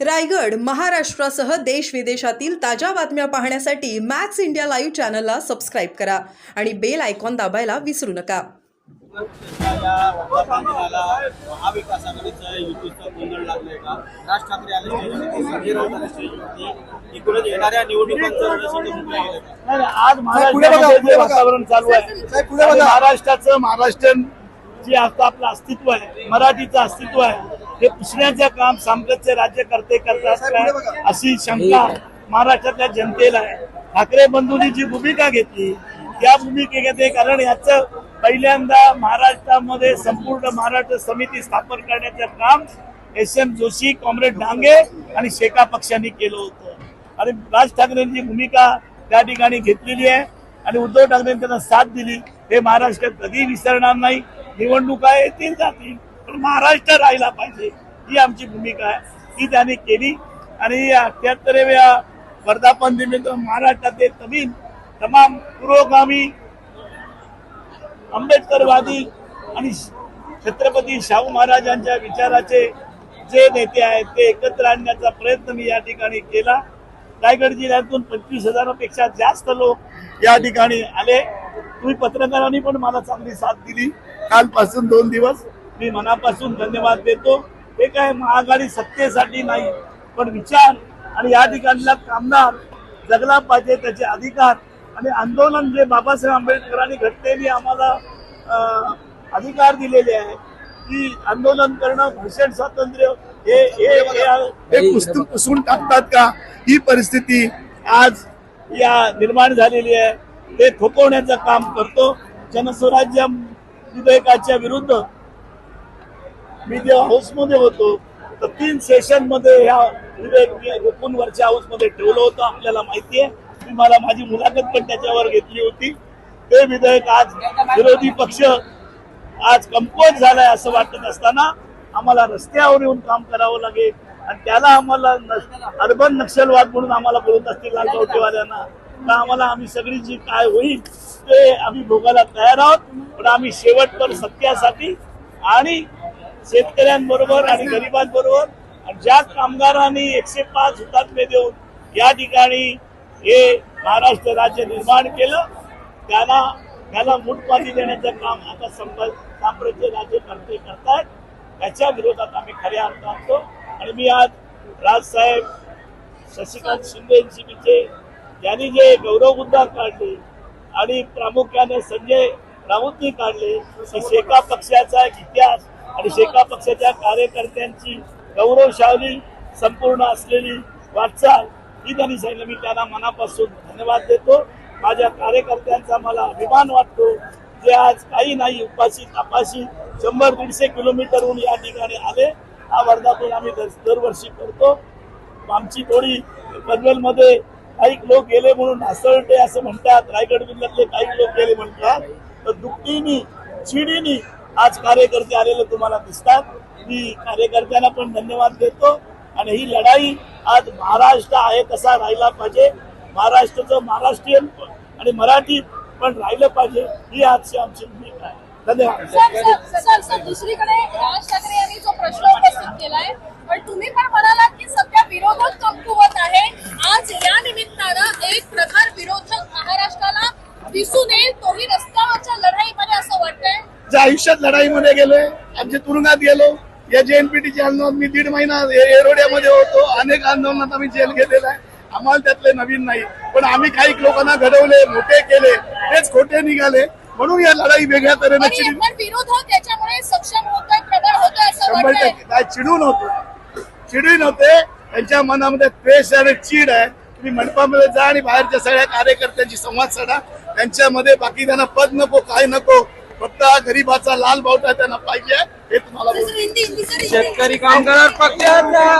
रायगड महाराष्ट्रासह देश विदेशातील ताज्या बातम्या पाहण्यासाठी मॅक्स इंडिया लाईव्ह चॅनलला सबस्क्राईब करा आणि बेल आयकॉन दाबायला विसरू नका आज महाराष्ट्रामध्ये. वातावरण चालू आहे. महाराष्ट्राचं महाराष्ट्र जे आता आपलं अस्तित्व आहे मराठीचं अस्तित्व आहे हे पुसण्याचं काम साम्राज्य राज्यकर्ते करतात. काय अशी शंका महाराष्ट्रातल्या जनतेला आहे. ठाकरे बंधूंनी जी भूमिका घेतली त्या भूमिकेमध्ये कारण याचं पहिल्यांदा महाराष्ट्रामध्ये संपूर्ण महाराष्ट्र समिती स्थापन करण्याचं काम S M Joshi comrade Dange आणि शेका पक्षांनी केलं होतं. आणि राज ठाकरेंची भूमिका त्या ठिकाणी घेतलेली आहे आणि उद्धव ठाकरेंनी त्यांना साथ दिली. हे महाराष्ट्रात कधी विसरणार नाही. निवडणुका येतील जातील. महाराष्ट्र राहिला पाहिजे. ही आमची भूमिका आहे. ही त्यांनी केली. आणि या अठ्याहत्तराव्या वर्धापन निमित्त महाराष्ट्रातले तमीम तमाम पुरोगामी आंबेडकरवादी आणि छत्रपती शाहू महाराजांच्या विचाराचे जे नेते आहेत ते एकत्र आणण्याचा प्रयत्न मी या ठिकाणी केला. रायगड जिल्ह्यातून पंचवीस हजारापेक्षा जास्त लोक या ठिकाणी आले. तुम्ही पत्रकारांनी पण मला चांगली साथ दिली. कालपासून दोन दिवस मी मनापासून धन्यवाद देतो. हे काय महाआघाडी सत्तेसाठी नाही पण विचार आणि या ठिकाणला कामगार जगला पाहिजे त्याचे अधिकार आणि आंदोलन जे बाबासाहेब आंबेडकरांनी घटनेने आम्हाला अधिकार दिलेले आहे की आंदोलन करणं भाषण स्वातंत्र्य हे हे पुस्तक पुसून टाकतात का? ही परिस्थिती आज या निर्माण झालेली आहे. ते थोपवण्याचं काम करतो. जनस्वराज्य विधेयकाच्या विरुद्ध मी जेव्हा हाऊसमध्ये होतो तर तीन सेशनमध्ये ह्या विधेयक मी रोखून ठेवलं होतं आपल्याला माहिती आहे. मी मला माझी मुलाखत पण त्याच्यावर घेतली होती. ते विधेयक आज विरोधी पक्ष आज कमकुवत झालाय असं वाटत असताना आम्हाला रस्त्यावर येऊन काम करावं लागेल आणि त्याला आम्हाला अर्बन नक्षलवाद म्हणून आम्हाला बोलत असतील लालगावटेवाल्यांना तर आम्हाला आम्ही सगळी जी काय होईल ते आम्ही भोगायला तयार आहोत. पण आम्ही शेवटपर सत्यासाठी आणि शेतकऱ्यांबरोबर आणि गरिबांबरोबर. आणि ज्या कामगारांनी एकशे पाच हुतात्मे देऊन या ठिकाणी हे महाराष्ट्र राज्य निर्माण केलं त्याला त्याला मुठपाती देण्याचं काम आता साम्राज्य राज्य करते करतायत. त्याच्या विरोधात आम्ही खऱ्या अर्थ आणतो. आणि मी आज राजसाहेब शशिकांत शिंदे विचे यांनी जे गौरवबुद्धा काढले आणि प्रामुख्याने संजय राऊतनी काढले एका शेका पक्षाचा एक इतिहास आणि शेका पक्षाच्या कार्यकर्त्यांची गौरवशाली संपूर्ण असलेली वाटचाल ही त्यांनी सांगितलं. मी त्यांना मनापासून धन्यवाद देतो. माझ्या कार्यकर्त्यांचा मला अभिमान वाटतो जे आज काही नाही उपाशी तपाशी शंभर दीडशे किलोमीटरहून या ठिकाणी आले. हा वर्धातून आम्ही दर- दरवर्षी करतो. आमची थोडी पनवेलमध्ये काही लोक गेले म्हणून नासळते असं म्हणतात. रायगड जिल्ह्यातले काही लोक गेले म्हणतात. तर दुपटीनी चिडीनी आज कार्यकर्ते आलेले तुम्हाला दिसतात. मी कार्यकर्त्यांना पण धन्यवाद देतो. आणि ही लढाई आज महाराष्ट्र आहे तसा राहिला पाहिजे? महाराष्ट्राचं महाराष्ट्रीयन आणि मराठी पण राहिलं पाहिजे ही आजची आमची भूमिका आहे. धन्यवाद. सर सर दुसरीकडे राज ठाकरे यांनी जो प्रश्न उपस्थित केलाय पण तुम्ही पण म्हणालात की सध्या विरोधक कमकुवत आहे आज या निमित्तानं एक प्रकार विरोधक महाराष्ट्राला दिसून येईल तोही रस्त्यावरच्या लढाईमध्ये असं ज्या आयुष्यात लढाईमध्ये गेलोय आमच्या तुरुंगात गेलो. या जेएनपीटीच्या आंदोलनात मी दीड महिना एरोड्यामध्ये होतो. अनेक आंदोलनात आम्ही जेल गेलेला आहे. आम्हाला त्यातले नवीन नाही. पण आम्ही काही लोकांना घडवले मोठे केले तेच खोटे निघाले. म्हणून या लढाई वेगळ्या तऱ्हेने शंभर टक्के. काय चिडून होतो. चिडून होते. त्यांच्या मनामध्ये द्वेष आणि चीड आहे. तुम्ही मंडपामध्ये जा आणि बाहेरच्या सगळ्या कार्यकर्त्यांची संवाद साधा. त्यांच्यामध्ये बाकी त्यांना पद नको काय नको. फक्त हा गरीबाचा लाल बावटा त्यांना पाहिजे हे तुम्हाला. शेतकरी कामगार पक्षाचा